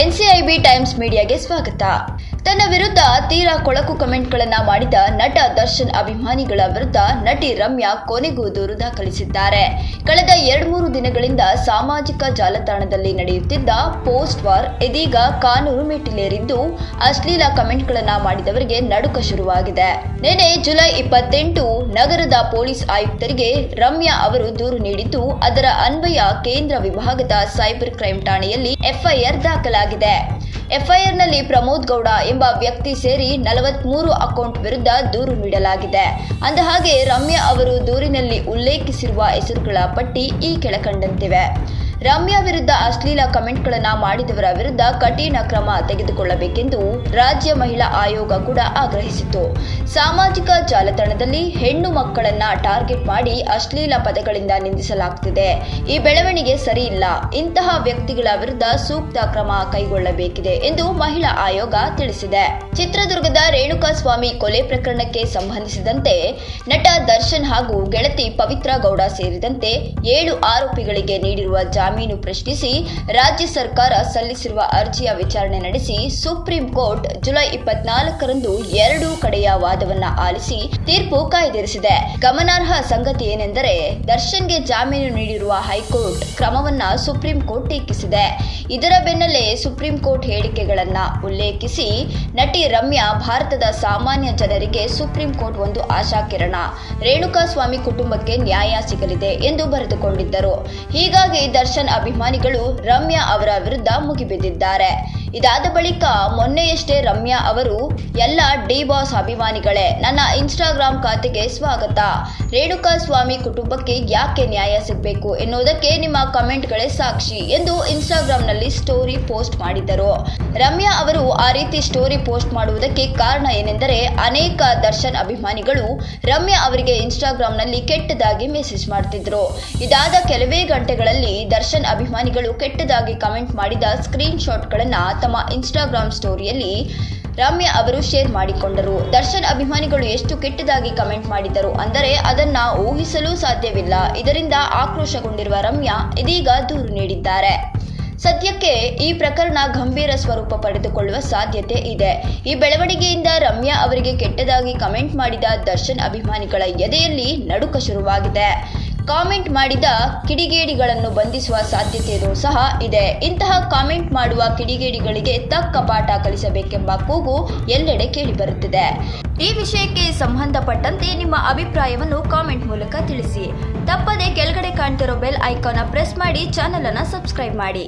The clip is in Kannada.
ಎನ್ಸಿಐಬಿ ಟೈಮ್ಸ್ ಮೀಡಿಯಾಗೆ ಸ್ವಾಗತ. ತನ್ನ ವಿರುದ್ಧ ತೀರಾ ಕೊಳಕು ಕಮೆಂಟ್ಗಳನ್ನ ಮಾಡಿದ ನಟ ದರ್ಶನ್ ಅಭಿಮಾನಿಗಳ ವಿರುದ್ಧ ನಟಿ ರಮ್ಯಾ ಕೊನೆಗೂ ದೂರು ದಾಖಲಿಸಿದ್ದಾರೆ. ಕಳೆದ ಎರಡು ಮೂರು ದಿನಗಳಿಂದ ಸಾಮಾಜಿಕ ಜಾಲತಾಣದಲ್ಲಿ ನಡೆಯುತ್ತಿದ್ದ ಪೋಸ್ಟ್ ವಾರ್ ಇದೀಗ ಕಾನೂನು ಮೆಟ್ಟಿಲೇರಿದ್ದು, ಅಶ್ಲೀಲ ಕಮೆಂಟ್ಗಳನ್ನ ಮಾಡಿದವರಿಗೆ ನಡುಕ ಶುರುವಾಗಿದೆ. ನಿನ್ನೆ ಜುಲೈ ಇಪ್ಪತ್ತೆಂಟು ನಗರದ ಪೊಲೀಸ್ ಆಯುಕ್ತರಿಗೆ ರಮ್ಯಾ ಅವರು ದೂರು ನೀಡಿದ್ದು, ಅದರ ಅನ್ವಯ ಕೇಂದ್ರ ವಿಭಾಗದ ಸೈಬರ್ ಕ್ರೈಂ ಠಾಣೆಯಲ್ಲಿ ಎಫ್ಐಆರ್ ದಾಖಲಾಗಿದೆ. ಎಫ್ಐಆರ್ನಲ್ಲಿ ಪ್ರಮೋದ್ ಗೌಡ ಎಂಬ ವ್ಯಕ್ತಿ ಸೇರಿ ನಲವತ್ಮೂರು ಅಕೌಂಟ್ ವಿರುದ್ಧ ದೂರು ನೀಡಲಾಗಿದೆ. ಅಂದಹಾಗೆ ರಮ್ಯಾ ಅವರು ದೂರಿನಲ್ಲಿ ಉಲ್ಲೇಖಿಸಿರುವ ಹೆಸರುಗಳ ಪಟ್ಟಿ ಈ ಕೆಳಕಂಡಂತಿವೆ. ರಮ್ಯಾ ವಿರುದ್ಧ ಅಶ್ಲೀಲ ಕಮೆಂಟ್ಗಳನ್ನ ಮಾಡಿದವರ ವಿರುದ್ಧ ಕಠಿಣ ಕ್ರಮ ತೆಗೆದುಕೊಳ್ಳಬೇಕೆಂದು ರಾಜ್ಯ ಮಹಿಳಾ ಆಯೋಗ ಕೂಡ ಆಗ್ರಹಿಸಿತು ಸಾಮಾಜಿಕ ಜಾಲತಾಣದಲ್ಲಿ ಹೆಣ್ಣು ಮಕ್ಕಳನ್ನ ಟಾರ್ಗೆಟ್ ಮಾಡಿ ಅಶ್ಲೀಲ ಪದಗಳಿಂದ ನಿಂದಿಸಲಾಗ್ತಿದೆ. ಈ ಬೆಳವಣಿಗೆ ಸರಿಯಿಲ್ಲ ಇಂತಹ ವ್ಯಕ್ತಿಗಳ ವಿರುದ್ಧ ಸೂಕ್ತ ಕ್ರಮ ಕೈಗೊಳ್ಳಬೇಕಿದೆ ಎಂದು ಮಹಿಳಾ ಆಯೋಗ ತಿಳಿಸಿದೆ. ಚಿತ್ರದುರ್ಗದ ರೇಣುಕಾಸ್ವಾಮಿ ಕೊಲೆ ಪ್ರಕರಣಕ್ಕೆ ಸಂಬಂಧಿಸಿದಂತೆ ನಟ ದರ್ಶನ್ ಹಾಗೂ ಗೆಳತಿ ಪವಿತ್ರ ಗೌಡ ಸೇರಿದಂತೆ ಏಳು ಆರೋಪಿಗಳಿಗೆ ನೀಡಿರುವ ಜಾಮೀನು ಪ್ರಶ್ನಿಸಿ ರಾಜ್ಯ ಸರ್ಕಾರ ಸಲ್ಲಿಸಿರುವ ಅರ್ಜಿಯ ವಿಚಾರಣೆ ನಡೆಸಿ ಸುಪ್ರೀಂ ಕೋರ್ಟ್ ಜುಲೈ ಇಪ್ಪತ್ನಾಲ್ಕರಂದು ಎರಡೂ ಕಡೆಯ ವಾದವನ್ನ ಆಲಿಸಿ ತೀರ್ಪು ಕಾಯ್ದಿರಿಸಿದೆ. ಗಮನಾರ್ಹ ಸಂಗತಿ ಏನೆಂದರೆ ದರ್ಶನ್ಗೆ ಜಾಮೀನು ನೀಡಿರುವ ಹೈಕೋರ್ಟ್ ಕ್ರಮವನ್ನ ಸುಪ್ರೀಂ ಕೋರ್ಟ್ ಟೀಕಿಸಿದೆ. ಇದರ ಬೆನ್ನಲ್ಲೇ ಸುಪ್ರೀಂ ಕೋರ್ಟ್ ಹೇಳಿಕೆಗಳನ್ನ ಉಲ್ಲೇಖಿಸಿ ನಟಿ ರಮ್ಯಾ ಭಾರತದ ಸಾಮಾನ್ಯ ಜನರಿಗೆ ಸುಪ್ರೀಂ ಕೋರ್ಟ್ ಒಂದು ಆಶಾಕಿರಣ. ರೇಣುಕಾ ಸ್ವಾಮಿ ಕುಟುಂಬಕ್ಕೆ ನ್ಯಾಯ ಸಿಗಲಿದೆ ಎಂದು ಬರೆದುಕೊಂಡಿದ್ದರು. ಹೀಗಾಗಿ ದರ್ಶನ್ ಅಭಿಮಾನಿಗಳು ರಮ್ಯಾ ಅವರ ವಿರುದ್ಧ ಮುಗಿಬಿದ್ದಿದ್ದಾರೆ. ಇದಾದ ಬಳಿಕ ಮೊನ್ನೆಯಷ್ಟೇ ರಮ್ಯಾ ಅವರು, ಎಲ್ಲ ಡಿ ಬಾಸ್ ಅಭಿಮಾನಿಗಳೇ, ನನ್ನ ಇನ್ಸ್ಟಾಗ್ರಾಮ್ ಖಾತೆಗೆ ಸ್ವಾಗತ. ರೇಣುಕಾ ಸ್ವಾಮಿ ಕುಟುಂಬಕ್ಕೆ ಯಾಕೆ ನ್ಯಾಯ ಸಿಗಬೇಕು ಎನ್ನುವುದಕ್ಕೆ ನಿಮ್ಮ ಕಮೆಂಟ್ಗಳೇ ಸಾಕ್ಷಿ ಎಂದು ಇನ್ಸ್ಟಾಗ್ರಾಂನಲ್ಲಿ ಸ್ಟೋರಿ ಪೋಸ್ಟ್ ಮಾಡಿದ್ದರು. ರಮ್ಯಾ ಅವರು ಆ ರೀತಿ ಸ್ಟೋರಿ ಪೋಸ್ಟ್ ಮಾಡುವುದಕ್ಕೆ ಕಾರಣ ಏನೆಂದರೆ, ಅನೇಕ ದರ್ಶನ್ ಅಭಿಮಾನಿಗಳು ರಮ್ಯಾ ಅವರಿಗೆ ಇನ್ಸ್ಟಾಗ್ರಾಂನಲ್ಲಿ ಕೆಟ್ಟದಾಗಿ ಮೆಸೇಜ್ ಮಾಡ್ತಿದ್ರು. ಇದಾದ ಕೆಲವೇ ಗಂಟೆಗಳಲ್ಲಿ ದರ್ಶನ್ ಅಭಿಮಾನಿಗಳು ಕೆಟ್ಟದಾಗಿ ಕಮೆಂಟ್ ಮಾಡಿದ ಸ್ಕ್ರೀನ್ ಶಾಟ್ಗಳನ್ನು ತಮ್ಮ ಇನ್ಸ್ಟಾಗ್ರಾಮ್ ಸ್ಟೋರಿಯಲ್ಲಿ ರಮ್ಯಾ ಅವರು ಶೇರ್ ಮಾಡಿಕೊಂಡರು. ದರ್ಶನ್ ಅಭಿಮಾನಿಗಳು ಎಷ್ಟು ಕೆಟ್ಟದಾಗಿ ಕಮೆಂಟ್ ಮಾಡಿದರು ಅಂದರೆ ಅದನ್ನ ಊಹಿಸಲು ಸಾಧ್ಯವಿಲ್ಲ. ಇದರಿಂದ ಆಕ್ರೋಶಗೊಂಡಿರುವ ರಮ್ಯಾ ಇದೀಗ ದೂರು ನೀಡಿದ್ದಾರೆ. ಸದ್ಯಕ್ಕೆ ಈ ಪ್ರಕರಣ ಗಂಭೀರ ಸ್ವರೂಪ ಪಡೆದುಕೊಳ್ಳುವ ಸಾಧ್ಯತೆ ಇದೆ. ಈ ಬೆಳವಣಿಗೆಯಿಂದ ರಮ್ಯಾ ಅವರಿಗೆ ಕೆಟ್ಟದಾಗಿ ಕಮೆಂಟ್ ಮಾಡಿದ ದರ್ಶನ್ ಅಭಿಮಾನಿಗಳ ಎದೆಯಲ್ಲಿ ನಡುಕ ಶುರುವಾಗಿದೆ. ಕಾಮೆಂಟ್ ಮಾಡಿದ ಕಿಡಿಗೇಡಿಗಳನ್ನು ಬಂಧಿಸುವ ಸಾಧ್ಯತೆಯೂ ಸಹ ಇದೆ. ಇಂತಹ ಕಾಮೆಂಟ್ ಮಾಡುವ ಕಿಡಿಗೇಡಿಗಳಿಗೆ ತಕ್ಕ ಪಾಠ ಕಲಿಸಬೇಕೆಂಬ ಕೂಗು ಎಲ್ಲೆಡೆ ಕೇಳಿಬರುತ್ತಿದೆ ಈ ವಿಷಯಕ್ಕೆ ಸಂಬಂಧಪಟ್ಟಂತೆ ನಿಮ್ಮ ಅಭಿಪ್ರಾಯವನ್ನು ಕಾಮೆಂಟ್ ಮೂಲಕ ತಿಳಿಸಿ. ತಪ್ಪದೆ ಕೆಳಗಡೆ ಕಾಣ್ತಿರೋ ಬೆಲ್ ಐಕಾನ್ ಪ್ರೆಸ್ ಮಾಡಿ ಚಾನಲ್ ಅನ್ನು ಸಬ್ಸ್ಕ್ರೈಬ್ ಮಾಡಿ.